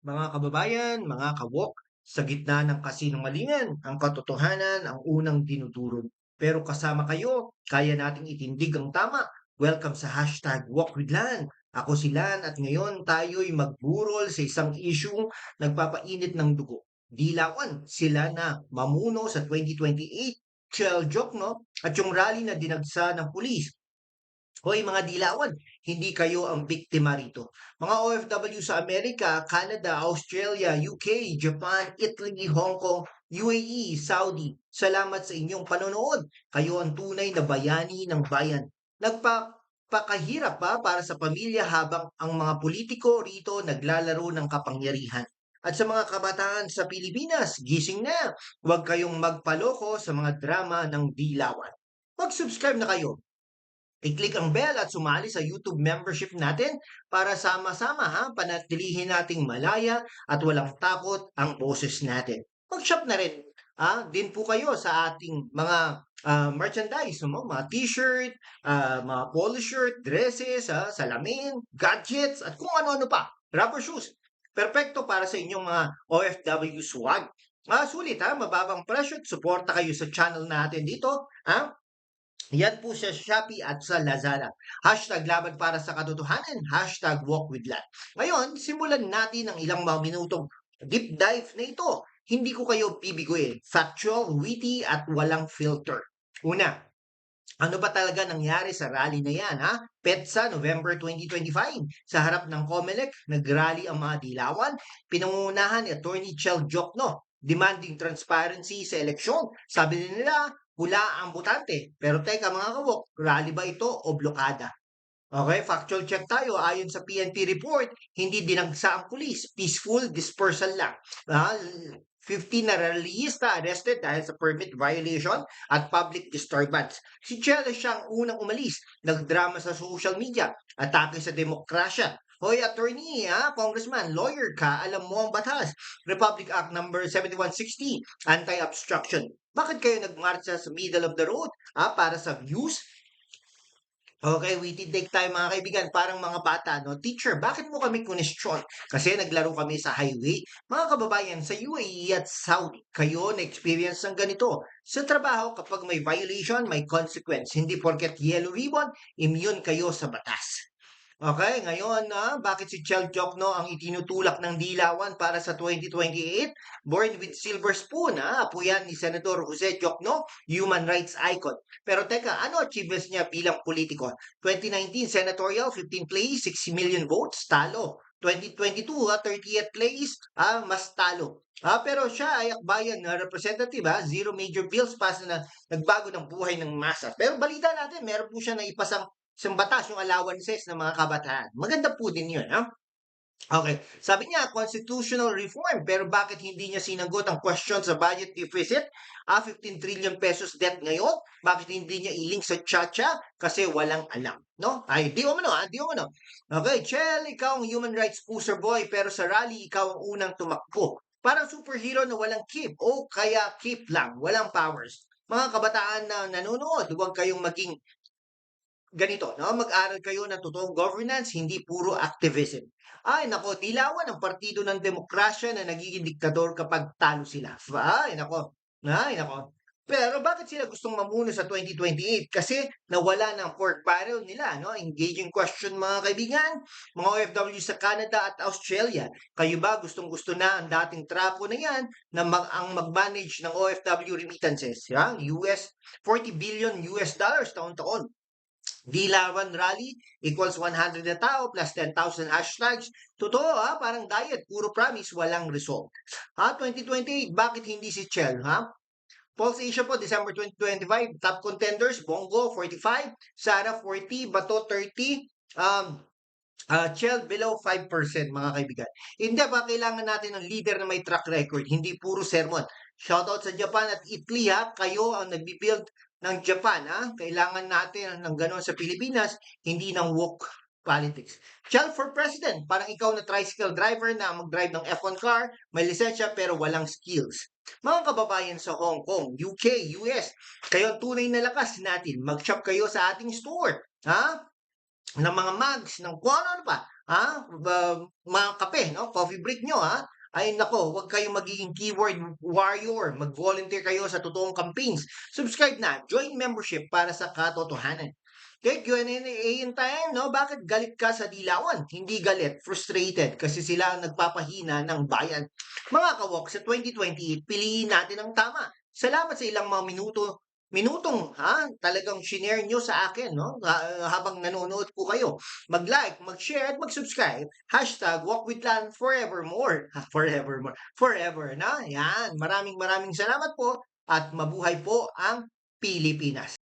Mga kababayan, mga kawok, sa gitna ng kasinungalingan, ang katotohanan ang unang tinuturo. Pero kasama kayo, kaya nating itindig ang tama. Welcome sa hashtag Walk with Lan. Ako si Lan at ngayon tayo'y magburol sa isang issue nagpapainit ng dugo. Dilawan sila na mamuno sa 2028 Shell Joke, no? At yung rally na dinagsa ng pulis Hoy mga dilawan, hindi kayo ang biktima rito. Mga OFW sa Amerika, Canada, Australia, UK, Japan, Italy, Hong Kong, UAE, Saudi, salamat sa inyong panonood. Kayo ang tunay na bayani ng bayan. Nagpapakahirap pa para sa pamilya habang ang mga politiko rito naglalaro ng kapangyarihan. At sa mga kabataan sa Pilipinas, gising na. Huwag kayong magpaloko sa mga drama ng dilawan. Mag-subscribe na kayo I-click ang bell at sumali sa YouTube membership natin para sama-sama ha, panatilihin nating malaya at walang takot ang boses natin. Mag-shop na rin ha, din po kayo sa ating mga uh, merchandise, no? mga t-shirt, uh, mga polo shirt, dresses, ha, salamin, gadgets, at kung ano-ano pa. Rubber shoes. Perfecto para sa inyong mga OFW swag. Ah, sulit ha, mababang presyo suporta kayo sa channel natin dito. Ha? Yan po sa Shopee at sa Lazada. Hashtag laban para sa katotohanan. Hashtag walk with life. Ngayon, simulan natin ang ilang mga minutong deep dive na ito. Hindi ko kayo bibiguin. Factual, witty, at walang filter. Una, ano ba talaga nangyari sa rally na yan, ha? PETSA, November 2025. Sa harap ng COMELEC, nagrally ang mga dilawan. Pinangunahan ni Attorney Chel Jokno demanding transparency sa eleksyon. Sabi nila, hula ang butante. Pero teka mga kawok, rally ba ito o blokada? Okay, factual check tayo. Ayon sa PNP report, hindi dinagsa ang pulis. Peaceful dispersal lang. Uh, 15 na rallyista arrested dahil sa permit violation at public disturbance. Si Chela siyang unang umalis. Nagdrama sa social media. Atake sa demokrasya. Hoy, attorney, ha? congressman, lawyer ka, alam mo ang batas. Republic Act number 7160, anti-obstruction. Bakit kayo nagmarcha sa middle of the road? Ha? Para sa views? Okay, witty take tayo mga kaibigan, parang mga bata, no? Teacher, bakit mo kami kunestyon? Kasi naglaro kami sa highway. Mga kababayan, sa UAE at Saudi, kayo na-experience ng ganito. Sa trabaho, kapag may violation, may consequence. Hindi porket yellow ribbon, immune kayo sa batas. Okay, ngayon na, uh, bakit si Chel Jokno ang itinutulak ng dilawan para sa 2028? Born with silver spoon, ha? Apo yan ni Senator Jose Jokno, human rights icon. Pero teka, ano achievements niya bilang politiko? 2019 senatorial, 15 place, 6 million votes, talo. 2022, ha, 30th place, ah, mas talo. Ah, pero siya ay akbayan na representative, ha, zero major bills pass na nagbago ng buhay ng masa. Pero balita natin, meron po siya na ipasang isang batas, yung allowances ng mga kabataan. Maganda po din yun. Ha? Okay. Sabi niya, constitutional reform. Pero bakit hindi niya sinagot ang question sa budget deficit? Ah, 15 trillion pesos debt ngayon. Bakit hindi niya i-link sa Chacha? Kasi walang alam. No? Ay, di mo ano, ah, di mo ano. Okay, Chel, ikaw ang human rights pusher boy, pero sa rally, ikaw ang unang tumakbo. Parang superhero na walang keep. O kaya keep lang, walang powers. Mga kabataan na nanonood, huwag kayong maging ganito, no? mag-aral kayo ng totoong governance, hindi puro activism. Ay, nako, dilawan ang partido ng demokrasya na nagiging diktador kapag talo sila. Ay, nako. Ay, nako. Pero bakit sila gustong mamuno sa 2028? Kasi nawala ng pork barrel nila. No? Engaging question mga kaibigan, mga OFW sa Canada at Australia. Kayo ba gustong-gusto na ang dating trapo na yan na mag ang mag-manage ng OFW remittances? Ya? US 40 billion US dollars taon-taon. Dilawan Rally equals 100 na tao plus 10,000 hashtags. Totoo ha, parang diet, puro promise, walang result. Ha, 2028, bakit hindi si Chel ha? Pulse Asia po, December 2025, top contenders, Bongo 45, Sara 40, Bato 30, um, uh, Chel below 5% mga kaibigan. Hindi ba kailangan natin ng leader na may track record, hindi puro sermon. Shoutout sa Japan at Italy ha, kayo ang nagbi-build ng Japan, ha? kailangan natin ng gano'n sa Pilipinas, hindi ng woke politics. Shell for president, parang ikaw na tricycle driver na mag-drive ng F1 car, may lisensya pero walang skills. Mga kababayan sa Hong Kong, UK, US, kayo ang tunay na lakas natin. Mag-shop kayo sa ating store. Ha? ng mga mugs, ng kung ano-ano pa, ha, ba mga kape 'no, coffee break niyo, ha. Ay naku, huwag kayong magiging keyboard warrior, mag-volunteer kayo sa totoong campaigns. Subscribe na, join membership para sa katotohanan. Okay, Q&A time 'no, bakit galit ka sa dilawan? Hindi galit, frustrated kasi sila ang nagpapahina ng bayan. Mga kawok, sa 2028 piliin natin ang tama. Salamat sa ilang mga minuto minutong, ha, talagang shinare niyo sa akin 'no, ah, habang nanonood po kayo. Mag-like, mag-share at mag-subscribe. Hashtag #walkwithlan forevermore. Ha, forevermore, forever na, yan. Maraming maraming salamat po at mabuhay po ang Pilipinas.